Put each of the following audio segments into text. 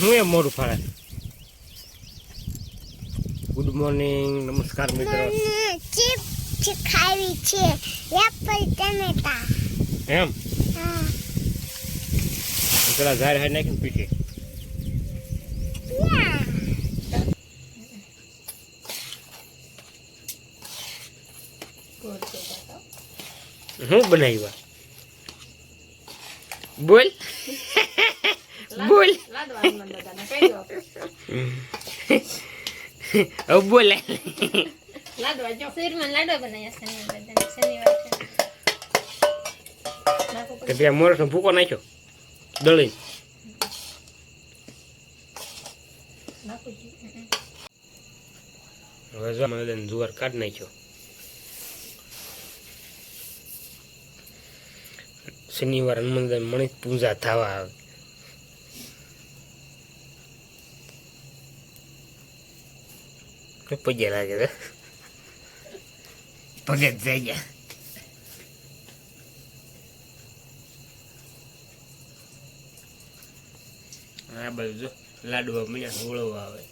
હું એમ મોડું ફાળા good morning નમસ્કાર મિત્રો. ચિપ્સ ખાવી છે. એપલ ટમેટા એમ? હા. પેલા ઝાડ હાડ નાખીને પીટી હું બનાવ્યા? બોલ. બોલ બોલ લાડવા જો શરીરમાં લાડવા બનાવ્યા શનિવાર શનિવાર તો ત્યાં મોરસનો ભૂકો નાખ્યો દળી નાખો જી. હવે જો મને જુવાર કાઢી નાખ્યો શનિવાર હનુમાન મણિત પૂજા થવા આવે પગે લાગે છે પગે જ જઈ ગયા આ બધું જો લાડવા મળ્યા ઓળવા આવે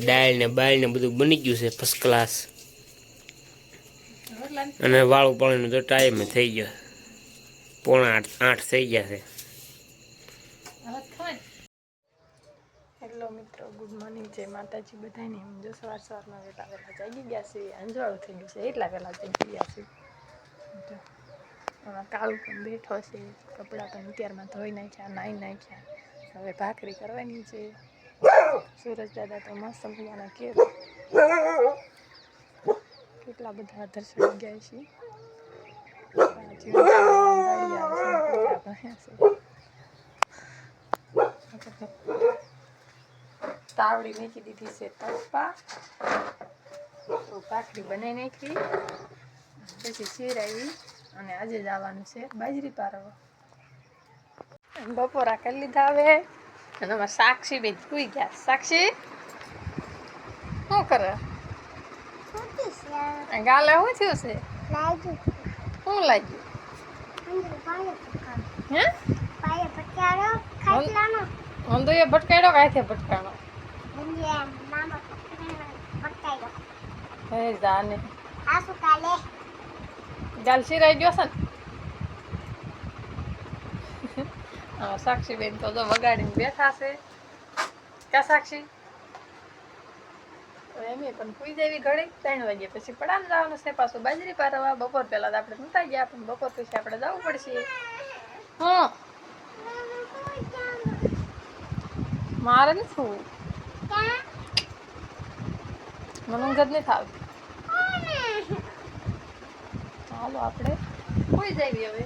દાળ ને બાળ ને બધું બની ગયું છે ફર્સ્ટ ક્લાસ અને વાળું પાણીનો તો ટાઈમ થઈ ગયો પોણા આઠ આઠ થઈ ગયા છે હવે ખવાય હેલો મિત્રો, ગુડ મોર્નિંગ, જય માતાજી. બધાને એમ જો સવાર સવારમાં વહેલા વહેલા જાગી ગયા છે. અંજવાળું થઈ ગયું છે. એટલા વહેલા જાગી ગયા છે. આમાં કાળું પણ બેઠો છે. કપડાં પણ અત્યારમાં ધોઈ નાખ્યા નાહી નાખ્યા. હવે ભાખરી કરવાની છે. સુરજ દાદા તો મસ્ત મજાના કે કેટલા બધા દર્શન ગયા છે આ જીવન દાડી આવે છે કપડાં ભર્યા છે તાવડી મેકી દીધી છે તપા તો ભાખરી બનાવી નાખી. પછી શીરાવી અને આજે જવાનું છે બાજરી પારવા. બપોરા કરી લીધા હવે. અને અમારે સાક્ષી બેન સુઈ ગયા. સાક્ષી શું કરે? ગાલે શું થયું છે? શું લાગ્યું? હે? ભટકાણો પકાડો હે જાને આ શું કાલે ગાલ શીરાઈ ગયો છે ને હા સાક્ષી બેન તો જો વગાડીને બેઠા છે ક્યાં સાક્ષી એમે પણ સુઈ જેવી ઘડી ત્રણ વાગે પછી પડામ જવાનું છે પાછું બાજરી પારવા બપોર પહેલા તો આપણે નતા ગયા પણ બપોર પછી આપણે જવું પડશે હા મારે નથી મને ઊંઘ જ નહીં આવતી હાલો આપણે કોઈ જઈએ હવે.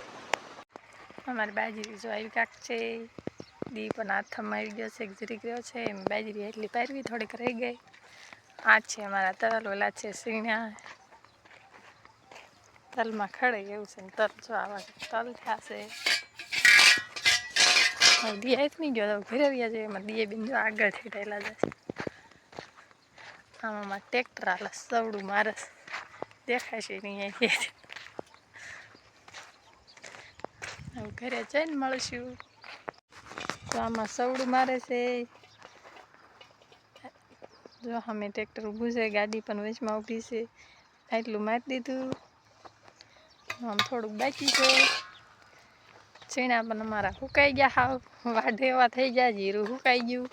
અમારી બાજરી જો આવી કાંક છે. દી પણ હાથમાં આવી ગયો છે જરીક રહ્યો છે. એમ બાજરી એટલી પારવી, થોડીક રહી ગઈ. આ છે અમારા તલ, ઓલા છે સીણા. તલમાં ખડે એવું છે ને તલ જો આવા તલ થશે. દિયા જ નહીં ગયો તો ઘરે આવ્યા છે, એમાં દિયે બિંદુ આગળ થઈ રહેલા જશે આમાં ટ્રેક્ટર આલા સવડું મારસ દેખાય છે નહીં અહીંથી હવે ઘરે જઈને મળશું. તો આમાં સવડું મારે છે. જો અમે ટ્રેક્ટર ઊભું છે, ગાડી પણ વચમાં ઊભી છે. આટલું મારી દીધું. આમ થોડુંક બાકી છે. છીણા પણ અમારા સુકાઈ ગયા હાવ. વાઢેવા થઈ ગયા, જીરું સુકાઈ ગયું.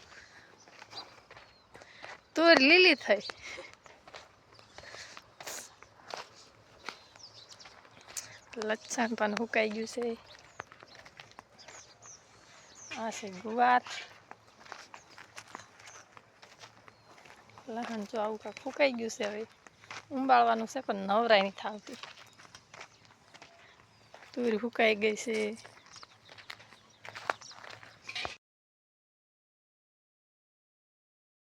તુર લીલી થઈ. લચ્છણ પણ સુકાઈ ગયું છે. આ છે ગુવાર. લહણ જો આવું કાંક ફૂકાઈ ગયું છે હવે. ઉંબાળવાનું છે પણ નવરાય નહીં થાવતી તુર સુકાઈ ગઈ છે.